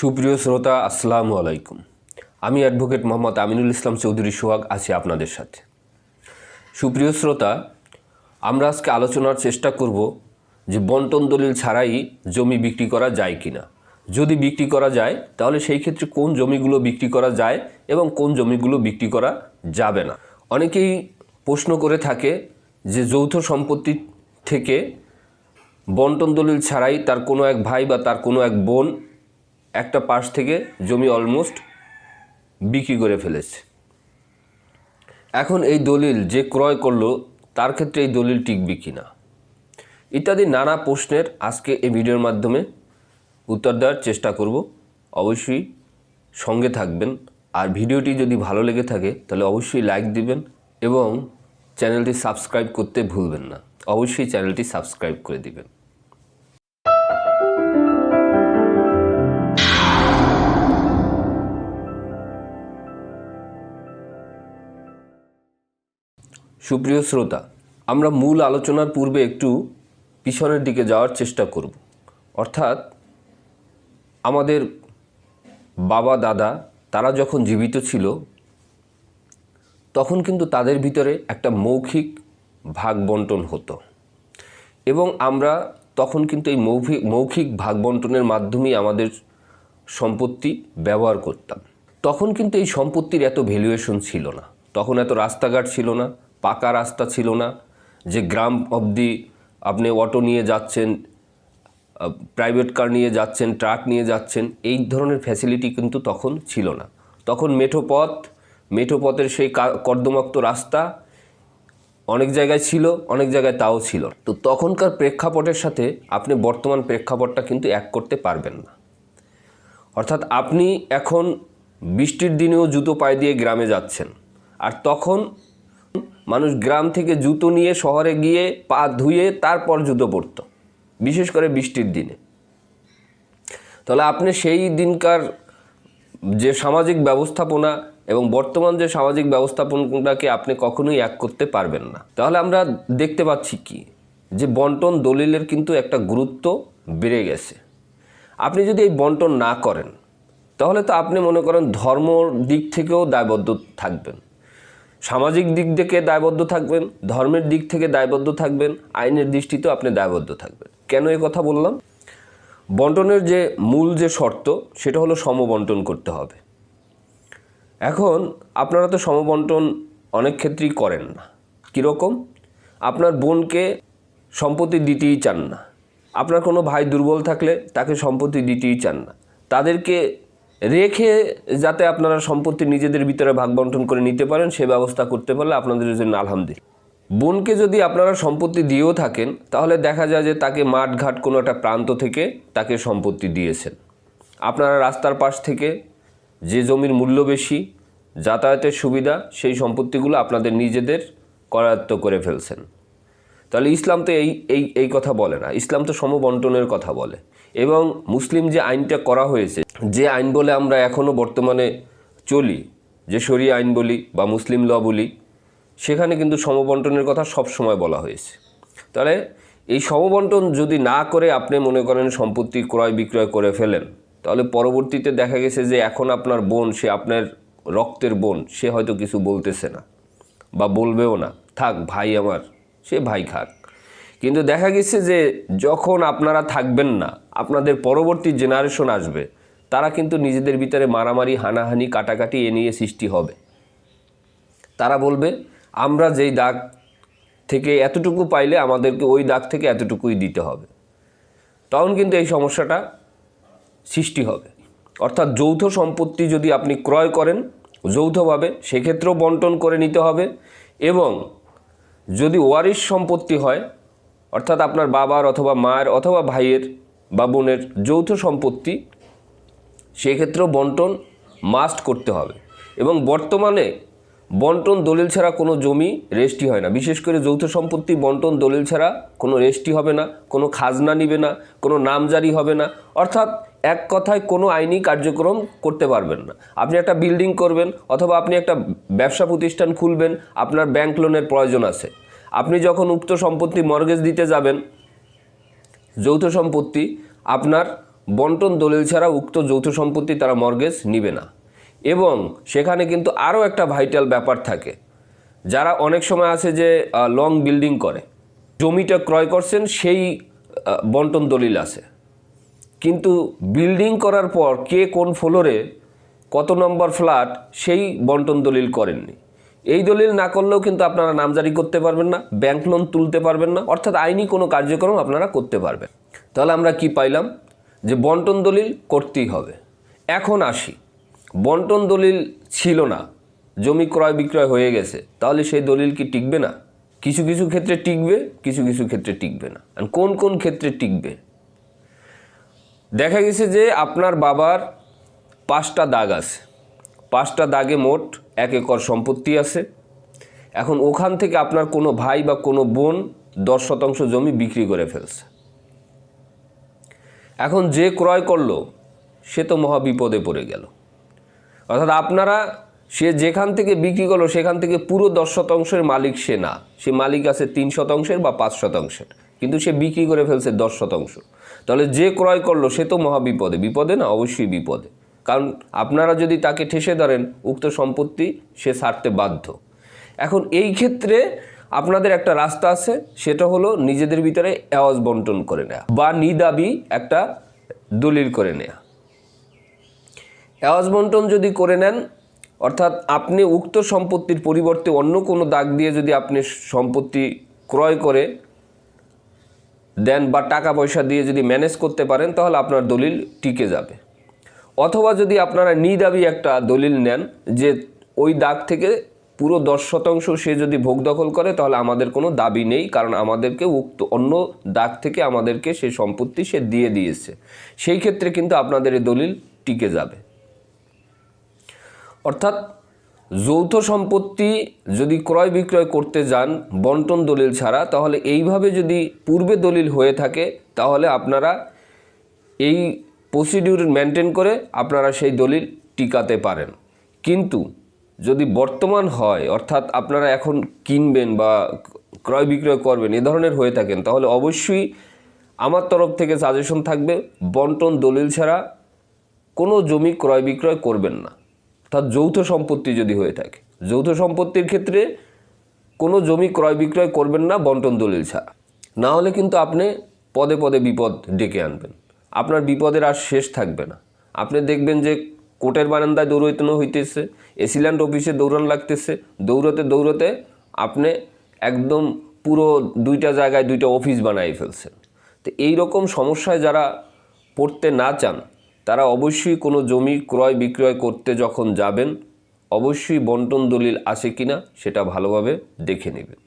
সুপ্রিয় শ্রোতা, আসসালামু আলাইকুম। আমি অ্যাডভোকেট মোহাম্মদ আমিনুল ইসলাম চৌধুরী সোহাগ, আছি আপনাদের সাথে। সুপ্রিয় শ্রোতা, আমরা আজকে আলোচনার চেষ্টা করব যে বন্টন দলিল ছাড়াই জমি বিক্রি করা যায় কি না যদি বিক্রি করা যায়, তাহলে সেই ক্ষেত্রে কোন জমিগুলো বিক্রি করা যায় এবং কোন জমিগুলো বিক্রি করা যাবে না। অনেকেই প্রশ্ন করে থাকে যে যৌথ সম্পত্তি থেকে বন্টন দলিল ছাড়াই তার কোনো এক ভাই বা তার কোনো এক বোন একটা পাশ থেকে জমি অলমোস্ট বিক্রি করে ফেলেছে। এখন এই দলিল যে ক্রয় করল, তার ক্ষেত্রে এই দলিল টিকবে কি না ইত্যাদি নানা প্রশ্নের আজকে এই ভিডিওর মাধ্যমে উত্তর দেওয়ার চেষ্টা করব। অবশ্যই সঙ্গে থাকবেন। আর ভিডিওটি যদি ভালো লেগে থাকে, তাহলে অবশ্যই লাইক দিবেন এবং চ্যানেলটি সাবস্ক্রাইব করতে ভুলবেন না। অবশ্যই চ্যানেলটি সাবস্ক্রাইব করে দিবেন। সুপ্রিয় শ্রোতা, আমরা মূল আলোচনার পূর্বে একটু পিছনের দিকে যাওয়ার চেষ্টা করব। অর্থাৎ, আমাদের বাবা, দাদা, তারা যখন জীবিত ছিল, তখন কিন্তু তাদের ভিতরে একটা মৌখিক ভাগ বন্টন হতো। এবং আমরা তখন কিন্তু এই মৌখিক মৌখিক ভাগ বন্টনের মাধ্যমেই আমাদের সম্পত্তি ব্যবহার করতাম। তখন কিন্তু এই সম্পত্তির এত ভ্যালুয়েশন ছিল না। তখন এত রাস্তাঘাট ছিল না। পাকা রাস্তা ছিল না, যে গ্রাম অবধি আপনি অটো নিয়ে যাচ্ছেন প্রাইভেট কার নিয়ে যাচ্ছেন ট্রাক নিয়ে যাচ্ছেন, এই ধরনের ফ্যাসিলিটি কিন্তু তখন ছিল না। তখন মেঠো পথ, মেঠো পথের সেই কর্দমাক্ত রাস্তা অনেক জায়গায় ছিল, অনেক জায়গায় তাও ছিল তো তখনকার প্রেক্ষাপটের সাথে আপনি বর্তমান প্রেক্ষাপটটা কিন্তু এক করতে পারবেন না। অর্থাৎ আপনি এখন বৃষ্টির দিনেও জুতো পায়ে দিয়ে গ্রামে যাচ্ছেন, আর তখন মানুষ গ্রাম থেকে জুতো নিয়ে শহরে গিয়ে পা ধুয়ে তারপর জুতো পরতো, বিশেষ করে বৃষ্টির দিনে। তাহলে আপনি সেই দিনকার যে সামাজিক ব্যবস্থাপনা এবং বর্তমান যে সামাজিক ব্যবস্থাপনাটাকে আপনি কখনোই এক করতে পারবেন না। তাহলে আমরা দেখতে পাচ্ছি কি? যে বন্টন দলিলের কিন্তু একটা গুরুত্ব বেড়ে গেছে। আপনি যদি এই বন্টন না করেন, তাহলে তো আপনি মনে করেন ধর্ম দিক থেকেও দায়বদ্ধ থাকবেন। সামাজিক দিক থেকে দায়বদ্ধ থাকবেন, ধর্মের দিক থেকে দায়বদ্ধ থাকবেন, আইনের দৃষ্টিতেও আপনি দায়বদ্ধ থাকবেন। কেন এই কথা বললাম? বন্টনের যে মূল যে শর্ত, সেটা হলো সমবন্টন করতে হবে। এখন আপনারা তো সমবন্টন অনেক ক্ষেত্রেই করেন না। কীরকম? আপনার বোনকে সম্পত্তি দিতেই চান না। আপনার কোনো ভাই দুর্বল থাকলে তাকে সম্পত্তি দিতেই চান না। তাদেরকে রেখে যাতে আপনারা সম্পত্তি নিজেদের ভিতরে ভাগ বন্টন করে নিতে পারেন, সে ব্যবস্থা করতে পারলে আপনাদের জন্য আলহামদুলিল্লাহ। বোনকে যদি আপনারা সম্পত্তি দিয়েও থাকেন, তাহলে দেখা যায় যে তাকে মাঠঘাট কোনো একটা প্রান্ত থেকে তাকে সম্পত্তি দিয়েছেন। আপনারা রাস্তার পাশ থেকে যে জমির মূল্য বেশি, যাতায়াতের সুবিধা, সেই সম্পত্তিগুলো আপনাদের নিজেদের করায়ত্ত করে ফেলছেন। তাহলে ইসলাম তো এই এই এই কথা বলে না। ইসলাম তো সমবন্টনের কথা বলে। এবং মুসলিম যে আইনটা করা হয়েছে, যে আইন বলে আমরা এখনও বর্তমানে চলি, যে শরীয় আইন বলি বা মুসলিম ল বলি, সেখানে কিন্তু সমবন্টনের কথা সব সময় বলা হয়েছে। তাহলে এই সমবন্টন যদি না করে আপনি মনে করেন সম্পত্তি ক্রয় বিক্রয় করে ফেলেন, তাহলে পরবর্তীতে দেখা গেছে যে এখন আপনার বোন, সে আপনার রক্তের বোন, সে হয়তো কিছু বলতেছে না বা বলবেও না। থাক, ভাই আমার সে ভাই খাক। কিন্তু দেখা গেছে যে যখন আপনারা থাকবেন না, আপনাদের পরবর্তী জেনারেশন আসবে, তারা কিন্তু নিজেদের ভিতরে মারামারি, হানাহানি, কাটাকাটি এ নিয়ে সৃষ্টি হবে। তারা বলবে, আমরা যেই দাগ থেকে এতটুকু পাইলে আমাদেরকে ওই দাগ থেকে এতটুকুই দিতে হবে। তখন কিন্তু এই সমস্যাটা সৃষ্টি হবে। অর্থাৎ যৌথ সম্পত্তি যদি আপনি ক্রয় করেন, যৌথভাবে সেক্ষেত্রেও বন্টন করে নিতে হবে এবং যদি ওয়ারিশ সম্পত্তি হয়, অর্থাৎ আপনার বাবার অথবা মায়ের অথবা ভাইয়ের বা বোনের যৌথ সম্পত্তি, সেক্ষেত্রেও বন্টন মাস্ট করতে হবে। এবং বর্তমানে বন্টন দলিল ছাড়া কোনো জমি রেস্টি হয় না। বিশেষ করে যৌথ সম্পত্তি, বন্টন দলিল ছাড়া কোনো রেস্টি হবে না, কোনো খাজনা নিবে না, কোনো নামজারি হবে না। অর্থাৎ এক কথায় কোনো আইনি কার্যক্রম করতে পারবেন না। আপনি একটা বিল্ডিং করবেন অথবা আপনি একটা ব্যবসা প্রতিষ্ঠান খুলবেন, আপনার ব্যাংক লোনের প্রয়োজন আছে। আপনি যখন উক্ত সম্পত্তি মর্গেজ দিতে যাবেন, যৌথ সম্পত্তি, আপনার বন্টন দলিল ছাড়া উক্ত যৌথ সম্পত্তি তারা মর্গেজ নিবে না। এবং সেখানে কিন্তু আরও একটা ভাইটাল ব্যাপার থাকে। যারা অনেক সময় আছে যে লং বিল্ডিং করে, জমিটা ক্রয় করছেন, সেই বন্টন দলিল আছে। কিন্তু বিল্ডিং করার পর কে কোন ফ্লোরে কত নম্বর ফ্ল্যাট সেই বন্টন দলিল করেননি। এই দলিল না করলেও কিন্তু আপনারা নামজারি করতে পারবেন না ব্যাংক লোন তুলতে পারবেন না, অর্থাৎ আইনি কোনো কার্যক্রম আপনারা করতে পারবেন। তাহলে আমরা কি পাইলাম? যে বন্টন দলিল করতেই হবে। এখন আসি। বন্টন দলিল ছিল না, জমি ক্রয় বিক্রয় হয়ে গেছে, তাহলে সেই দলিল কি টিকবে না? কিছু কিছু ক্ষেত্রে টিকবে, কিছু কিছু ক্ষেত্রে টিকবে না। আর কোন কোন ক্ষেত্রে টিকবে? দেখা গেছে যে আপনার বাবার পাঁচটা দাগ আছে। পাঁচটা দাগে মোট এক একর সম্পত্তি আছে। এখন ওখান থেকে আপনার কোনো ভাই বা কোনো বোন দশ শতাংশ জমি বিক্রি করে ফেলছে। এখন যে ক্রয় করল, সে তো মহা বিপদে পড়ে গেল। অর্থাৎ আপনারা, সে যেখান থেকে বিক্রি করল, সেখান থেকে পুরো দশ শতাংশের মালিক সে না। সে মালিক আছে তিন শতাংশের বা পাঁচ শতাংশের, কিন্তু সে বিক্রি করে ফেলছে দশ শতাংশ। তাহলে যে ক্রয় করল, সে তো মহা বিপদে। বিপদে না? অবশ্যই বিপদে। কারণ আপনারা যদি তাকে ঠেসে ধরেন, উক্ত সম্পত্তি সে ছাড়তে বাধ্য। এখন এই ক্ষেত্রে আপনাদের একটা রাস্তা আছে, সেটা হলো নিজেদের ভিতরে আওয়াজ বন্টন করে নেওয়া বা নিদাবি একটা দলিল করে নেওয়া আওয়াজ বন্টন যদি করে নেন, অর্থাৎ আপনি উক্ত সম্পত্তির পরিবর্তে অন্য কোনো দাগ দিয়ে যদি আপনি সম্পত্তি ক্রয় করে দেন বা টাকা পয়সা দিয়ে যদি ম্যানেজ করতে পারেন, তাহলে আপনার দলিল টিকে যাবে। অথবা যদি আপনারা নিদাবি একটা দলিল নেন যে ওই দাগ থেকে পুরো দশ শতাংশ সে যদি ভোগ দখল করে, তাহলে আমাদের কোনো দাবি নেই, কারণ আমাদেরকে উক্ত অন্য দাগ থেকে আমাদেরকে সে সম্পত্তি সে দিয়ে দিয়েছে। সেই ক্ষেত্রে কিন্তু আপনাদের এই দলিল টিকে যাবে। অর্থাৎ যৌথ সম্পত্তি যদি ক্রয় বিক্রয় করতে যান বন্টন দলিল ছাড়া, তাহলে এইভাবে যদি পূর্বে দলিল হয়ে থাকে, তাহলে আপনারা এই প্রসিডিউর মেনটেন করে আপনারা সেই দলিল টিকাতে পারেন। কিন্তু যদি বর্তমান হয়, অর্থাৎ আপনারা এখন কিনবেন বা ক্রয় বিক্রয় করবেন, এ ধরনের হয়ে থাকেন, তাহলে অবশ্যই আমার তরফ থেকে সাজেশন থাকবে, বন্টন দলিল ছাড়া কোনো জমি ক্রয় বিক্রয় করবেন না। অর্থাৎ যৌথ সম্পত্তি যদি হয়ে থাকে, যৌথ সম্পত্তির ক্ষেত্রে কোনো জমি ক্রয় বিক্রয় করবেন না বন্টন দলিল ছাড়া। না হলে কিন্তু আপনি পদে পদে বিপদ ডেকে আনবেন। আপনার বিপদের আর শেষ থাকবে না। আপনি দেখবেন যে কোর্টের বারান্দায় দৌড়াইতেনো হইতেছে এসিল্যান্ড অফিসে দৌড়ান লাগতেছে, দৌড়তে দৌড়তে আপনি একদম পুরো দুইটা জায়গায় দুইটা অফিস বানাই ফেলছেন। তো এই রকম সমস্যায় যারা পড়তে না চান, তারা অবশ্যই কোনো জমি ক্রয় বিক্রয় করতে যখন যাবেন, অবশ্যই বন্টন দলিল আছে কিনা সেটা ভালোভাবে দেখে নেবেন।